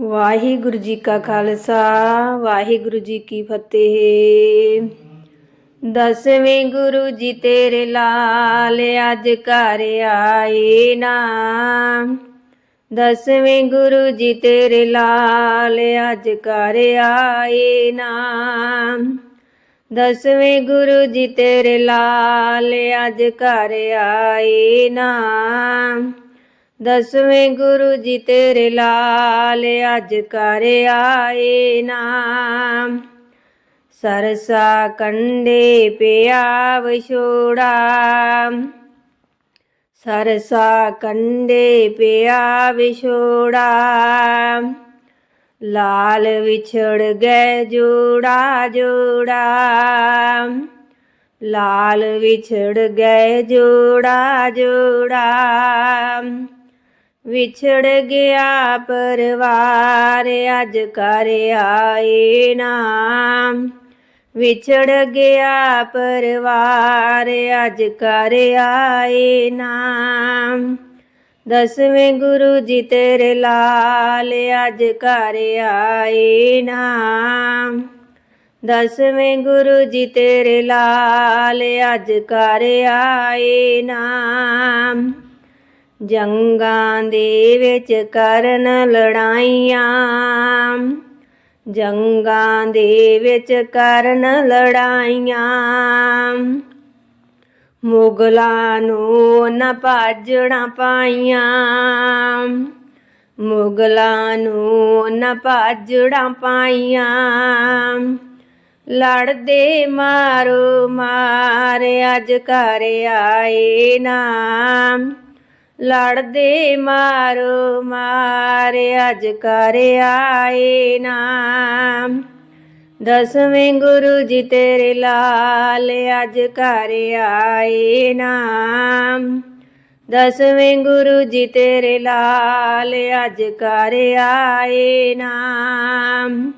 ਵਾਹਿਗੁਰੂ ਜੀ ਕਾ ਖਾਲਸਾ, ਵਾਹਿਗੁਰੂ ਜੀ ਕੀ ਫਤਿਹ। ਦਸਵੇਂ ਗੁਰੂ ਜੀ ਤੇਰੇ ਲਾਲ, ਅੱਜ ਘਰ ਆਏ ਨਾ। ਦਸਵੇਂ ਗੁਰੂ ਜੀ ਤੇਰੇ ਲਾਲ, ਅੱਜ ਘਰ ਆਏ ਨਾ। ਦਸਵੇਂ ਗੁਰੂ ਜੀ ਤੇਰੇ ਲਾਲ, ਅੱਜ ਘਰ ਆਏ ਨਾ। ਦਸਵੇਂ ਗੁਰੂ ਜੀ ਤੇਰੇ ਲਾਲ ਅੱਜ ਘਰ ਆਏ ਨਾ ਸਰਸਾ ਕੰਡੇ ਪਿਆ ਵਿਛੋੜਾ ਸਰਸਾ ਕੰਡੇ ਪਿਆ ਵਿਛੋੜਾ ਲਾਲ ਵਿਛੜ ਗਏ ਜੋੜਾ ਜੋੜਾ। ਲਾਲ ਵਿਛੜ ਗਏ ਜੋੜਾ ਜੋੜਾ। ਵਿਛੜ ਗਿਆ ਪਰਵਾਰ, ਅੱਜ ਘਰ ਆਏ ਨਾ। ਵਿਛੜ ਗਿਆ ਪਰਵਾਰ, ਅੱਜ ਘਰ ਆਏ ਨਾ। ਦਸਵੇਂ ਗੁਰੂ ਜੀ ਤੇਰੇ ਲਾਲ, ਅੱਜ ਘਰ ਆਏ ਨਾਮ ਦਸਵੇਂ ਗੁਰੂ ਜੀ ਤੇਰੇ ਲਾਲ, ਅੱਜ ਘਰ ਆਏ ਨਾ। ਜੰਗਾਂ ਦੇ ਵਿੱਚ ਕਰਨ ਲੜਾਈਆਂ। ਜੰਗਾਂ ਦੇ ਵਿੱਚ ਕਰਨ ਲੜਾਈਆਂ। ਮੁਗਲਾਂ ਨੂੰ ਨਾ ਭਾਜਣਾ ਪਾਈਆਂ। ਮੁਗਲਾਂ ਨੂੰ ਨਾ ਭਾਜਣਾ ਪਾਈਆਂ। ਲੜਦੇ ਮਾਰੋ ਮਾਰ ਅੱਜ ਘਰ ਆਏ ਨਾ। ਲੜਦੇ ਮਾਰੋ, ਮਾਰ ਅਜ ਘਰ ਆਏ ਨਾ ਦਸਵੇਂ ਗੁਰੂ ਜੀ ਤੇਰੇ ਲਾਲ ਅੱਜ ਘਰ ਆਏ ਨਾਮ। ਦਸਵੇਂ ਗੁਰੂ ਜੀ ਤੇਰੇ ਲਾਲ ਅੱਜ ਘਰ ਆਏ ਨਾਮ।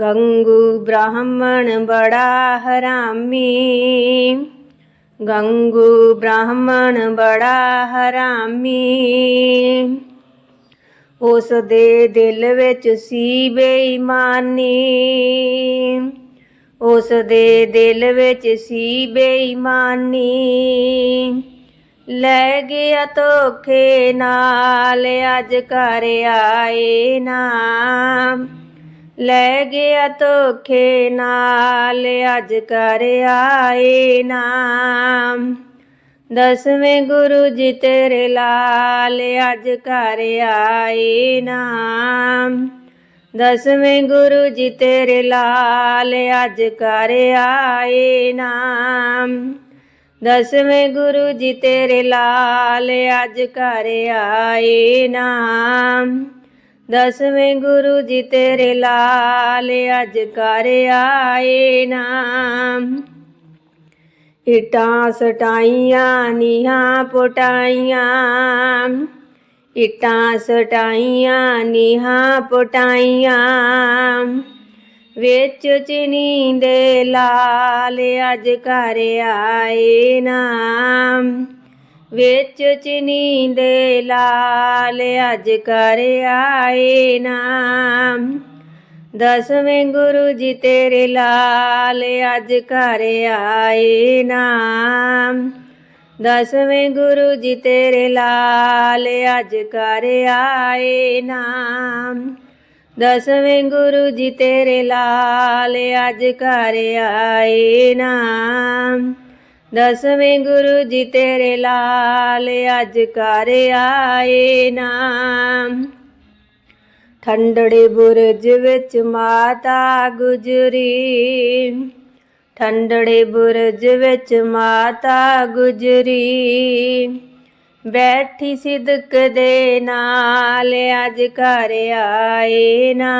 ਗੰਗੂ ਬ੍ਰਾਹਮਣ ਬੜਾ ਹਰਾਮੀ। ਗੰਗੂ ਬ੍ਰਾਹਮਣ ਬੜਾ ਹਰਾਮੀ ਉਸ ਦੇ ਦਿਲ ਵਿੱਚ ਸੀ ਬੇਈਮਾਨੀ ਉਸ ਦੇ ਦਿਲ ਵਿੱਚ ਸੀ ਬੇਈਮਾਨੀ ਲੈ ਗਿਆ ਧੋਖੇ ਨਾਲ ਅੱਜ ਘਰ ਆਏ ਨਾ ਲੈ ਗਿਆ ਧੋਖੇ ਨਾਲ, ਅੱਜ ਘਰ ਆਏ ਨਾ ਦਸਵੇਂ ਗੁਰੂ ਜੀ ਤੇਰੇ ਲਾਲ, ਅੱਜ ਘਰ ਆਏ ਨਾ ਦਸਵੇਂ ਗੁਰੂ ਜੀ ਤੇਰੇ ਲਾਲ, ਅੱਜ ਘਰ ਆਏ ਨਾ ਦਸਵੇਂ ਗੁਰੂ ਜੀ ਤੇਰੇ ਲਾਲ, ਅੱਜ ਘਰ ਆਏ ਨਾ ਦਸਵੇਂ ਗੁਰੂ ਜੀ ਤੇਰੇ ਲਾਲ ਅਜ ਘਰ ਆਏ ਨਾ ਇਟਾਂ ਸਟਾਈਆਂ, ਨੀਹਾਂ ਪਟਾਈਆਂ। ਇਟਾਂ ਸਟਾਈਆਂ, ਨੀਹਾਂ ਪਟਾਈਆਂ। ਵਿੱਚ ਚਿਨੀ ਦੇ ਲਾਲ ਅਜ ਘਰ ਆਏ ਨਾ ਵਿੱਚ ਚਿਨੀ ਦੇ ਲਾਲ ਅੱਜ ਘਰ ਆਏ ਨਾ ਦਸਵੇਂ ਗੁਰੂ ਜੀ ਤੇਰੇ ਲਾਲ ਅੱਜ ਘਰ ਆਏ ਨਾਮ। ਦਸਵੇਂ ਗੁਰੂ ਜੀ ਤੇਰੇ ਲਾਲ ਅੱਜ ਘਰ ਆਏ ਨਾ ਦਸਵੇਂ ਗੁਰੂ ਜੀ ਤੇਰੇ ਲਾਲ ਅੱਜ ਘਰ ਆਏ ਨਾ ਦਸਵੇਂ ਗੁਰੂ ਜੀ ਤੇਰੇ ਲਾਲ, ਅੱਜ ਘਰ ਆਏ ਨਾ ਠੰਡੜੇ ਬੁਰਜ ਵਿੱਚ ਮਾਤਾ ਗੁਜਰੀ। ਠੰਡੜੇ ਬੁਰਜ ਵਿੱਚ ਮਾਤਾ ਗੁਜਰੀ। ਬੈਠੀ ਸਿਦਕ ਦੇ ਨਾਲ, ਅੱਜ ਘਰ ਆਏ ਨਾ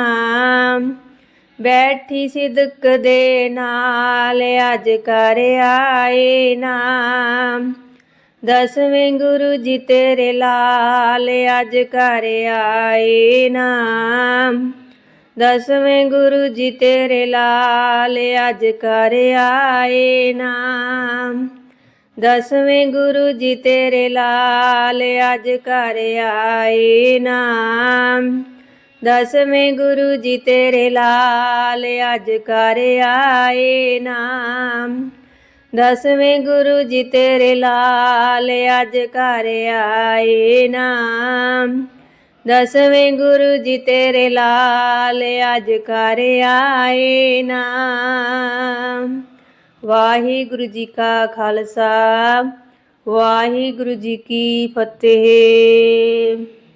ਬੈਠੀ ਸਿਦਕ ਦੇ ਨਾਲ ਅੱਜ ਘਰ ਆਏ ਨਾ ਦਸਵੇਂ ਗੁਰੂ ਜੀ ਤੇਰੇ ਲਾਲ ਅੱਜ ਘਰ ਆਏ ਨਾ ਦਸਵੇਂ ਗੁਰੂ ਜੀ ਤੇਰੇ ਲਾਲ ਅੱਜ ਘਰ ਆਏ ਨਾਮ। ਦਸਵੇਂ ਗੁਰੂ ਜੀ ਤੇਰੇ ਲਾਲ ਅੱਜ ਘਰ ਆਏ ਨਾ ਦਸਵੇਂ ਗੁਰੂ ਜੀ ਤੇਰੇ ਲਾਲ, ਅੱਜ ਕਰ ਆਏ ਨਾਮ। ਦਸਵੇਂ ਗੁਰੂ ਜੀ ਤੇਰੇ ਲਾਲ, ਅੱਜ ਕਰ ਆਏ ਨਾਮ। ਦਸਵੇਂ ਗੁਰੂ ਜੀ ਤੇਰੇ ਲਾਲ, ਅਜ ਕਰ ਆਏ ਨਾਮ। ਵਾਹਿਗੁਰੂ ਜੀ ਕਾ ਖਾਲਸਾ, ਵਾਹਿਗੁਰੂ ਜੀ ਕੀ ਫਤਿਹ।